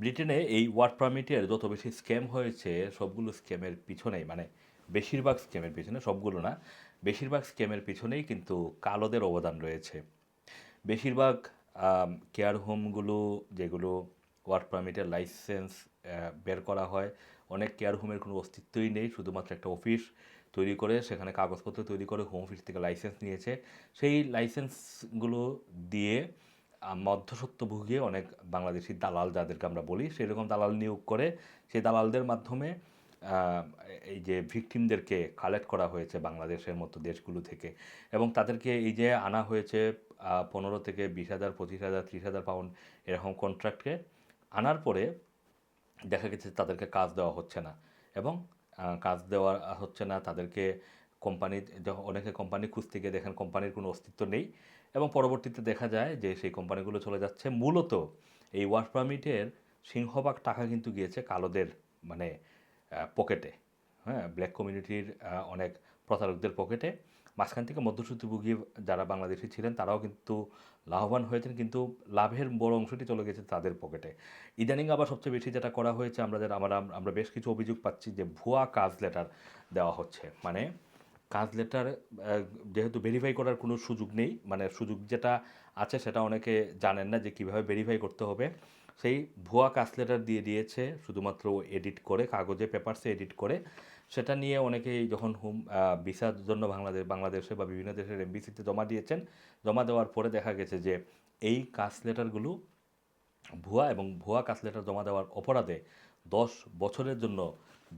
ব্রিটেনে এই ওয়ার্ক পারমিটের যত বেশি স্ক্যাম হয়েছে, সবগুলো স্ক্যামের পিছনেই মানে বেশিরভাগ স্ক্যামের পিছনে, সবগুলো না, বেশিরভাগ স্ক্যামের পিছনেই কিন্তু কালোদের অবদান রয়েছে। বেশিরভাগ কেয়ার হোমগুলো যেগুলো ওয়ার্ক পারমিটের লাইসেন্স বের করা হয়, অনেক কেয়ার হোমের কোনো অস্তিত্বই নেই, শুধুমাত্র একটা অফিস তৈরি করে, সেখানে কাগজপত্র তৈরি করে হোম অফিস থেকে লাইসেন্স নিয়েছে। সেই লাইসেন্সগুলো দিয়ে মধ্যস্বত্বভোগী অনেক বাংলাদেশি দালাল যাদেরকে আমরা বলি, সেরকম দালাল নিয়োগ করে সেই দালালদের মাধ্যমে এই যে ভিকটিমদেরকে কালেক্ট করা হয়েছে বাংলাদেশের মতো দেশগুলো থেকে। এবং তাদেরকে এই যে আনা হয়েছে পনেরো থেকে বিশ হাজার, পঁচিশ হাজার, ত্রিশ হাজার পাউন্ড এরকম কন্ট্রাক্টকে আনার পরে দেখা গেছে তাদেরকে কাজ দেওয়া হচ্ছে না। এবং কাজ দেওয়া হচ্ছে না, তাদেরকে কোম্পানি অনেকে কোম্পানি খুঁজতে গিয়ে দেখেন কোম্পানির কোনো অস্তিত্ব নেই এবং পরবর্তীতে দেখা যায় যে সেই কোম্পানিগুলো চলে যাচ্ছে, মূলত এই ওয়ার্ক পারমিটের সিংহভাগ টাকা কিন্তু গিয়েছে কালোদের মানে পকেটে। হ্যাঁ ব্ল্যাক কমিউনিটির অনেক প্রতারকদের পকেটে। মাঝখান থেকে মধ্যসূত্রভোগী যারা বাংলাদেশি ছিলেন তারাও কিন্তু লাভবান হয়েছেন, কিন্তু লাভের বড় অংশটি চলে গেছে তাদের পকেটে। ইদানিং আবার সবচেয়ে বেশি যেটা করা হয়েছে, আমরা যারা আমরা আমরা বেশ কিছু অভিযোগ পাচ্ছি যে ভুয়া কাজ লেটার দেওয়া হচ্ছে। মানে কাজ লেটার যেহেতু ভেরিফাই করার কোনো সুযোগ নেই মানে সুযোগ যেটা আছে সেটা অনেকে জানেন না যে কীভাবে ভেরিফাই করতে হবে। সেই ভুয়া কাজ লেটার দিয়ে দিয়েছে, শুধুমাত্র এডিট করে, কাগজে পেপারসে এডিট করে। সেটা নিয়ে অনেকেই যখন হোম ভিসার জন্য বাংলাদেশ, বাংলাদেশে বা বিভিন্ন দেশের এমবিসিতে জমা দিয়েছেন, জমা দেওয়ার পরে দেখা গেছে যে এই কাজ লেটারগুলো ভুয়া এবং ভুয়া কাজ লেটার জমা দেওয়ার অপরাধে দশ বছরের জন্য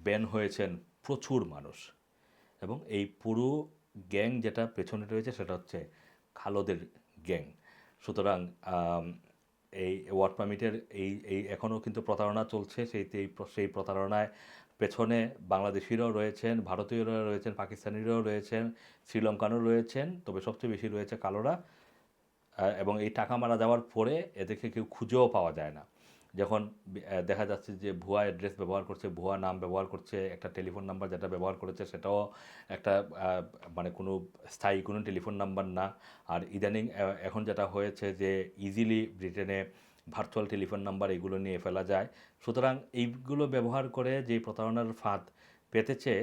ব্যান হয়েছেন প্রচুর মানুষ। এবং এই পুরো গ্যাং যেটা পেছনে রয়েছে সেটা হচ্ছে খালোদের গ্যাং। সুতরাং এই ওয়ার্ক পারমিটের এই এই এখনও কিন্তু প্রতারণা চলছে। সেই সেই প্রতারণায় পেছনে বাংলাদেশিরাও রয়েছেন ভারতীয়রাও রয়েছেন, পাকিস্তানিরাও রয়েছেন, শ্রীলঙ্কানও রয়েছেন, তবে সবচেয়ে বেশি রয়েছে কালোরা। এবং এই টাকা মারা যাওয়ার পরে এদেরকে কেউ খুঁজেও পাওয়া যায় না। যখন দেখা যাচ্ছে যে ভুয়া অ্যাড্রেস ব্যবহার করছে, ভুয়া নাম ব্যবহার করছে, একটা টেলিফোন নাম্বার যেটা ব্যবহার করেছে, সেটাও একটা মানে কোনো স্থায়ী কোনো টেলিফোন নাম্বার না। আর ইদানিং এখন যেটা হয়েছে যে ইজিলি ব্রিটেনে ভার্চুয়াল টেলিফোন নাম্বার এগুলো নিয়ে ফেলা যায়। সুতরাং এইগুলো ব্যবহার করে যে প্রতারণার ফাঁদ পেতেছে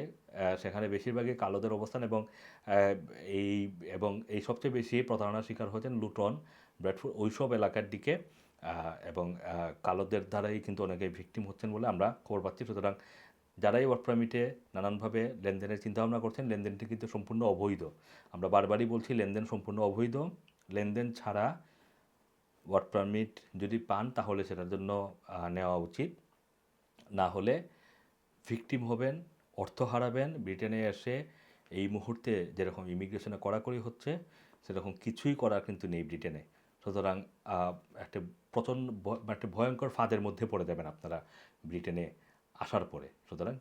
সেখানে বেশিরভাগই কালোদের অবস্থান এবং এই এবং এই সবচেয়ে বেশি প্রতারণার শিকার হয়েছেন লুটন, ব্র্যাডফোর্ড, ওইসব এলাকার দিকে। এবং কালোদের দ্বারাই কিন্তু অনেকে ভিকটিম হচ্ছেন বলে আমরা খবর পাচ্ছি। সুতরাং যারাই ওয়ার্ক পারমিটে নানানভাবে লেনদেনের চিন্তাভাবনা করছেন, লেনদেনটি কিন্তু সম্পূর্ণ অবৈধ। আমরা বারবারই বলছি, লেনদেন সম্পূর্ণ অবৈধ। লেনদেন ছাড়া ওয়ার্ক পারমিট যদি পান, তাহলে সেটার জন্য নেওয়া উচিত। না হলে ভিকটিম হবেন, অর্থ হারাবেন, ব্রিটেনে এসে এই মুহূর্তে যেরকম ইমিগ্রেশনে কড়াকড়ি হচ্ছে, সেরকম কিছুই করার কিন্তু নেই ব্রিটেনে। সুতরাং একটা প্রচণ্ড একটা ভয়ঙ্কর ফাঁদের মধ্যে পড়ে যাবেন আপনারা ব্রিটেনে আসার পরে। সুতরাং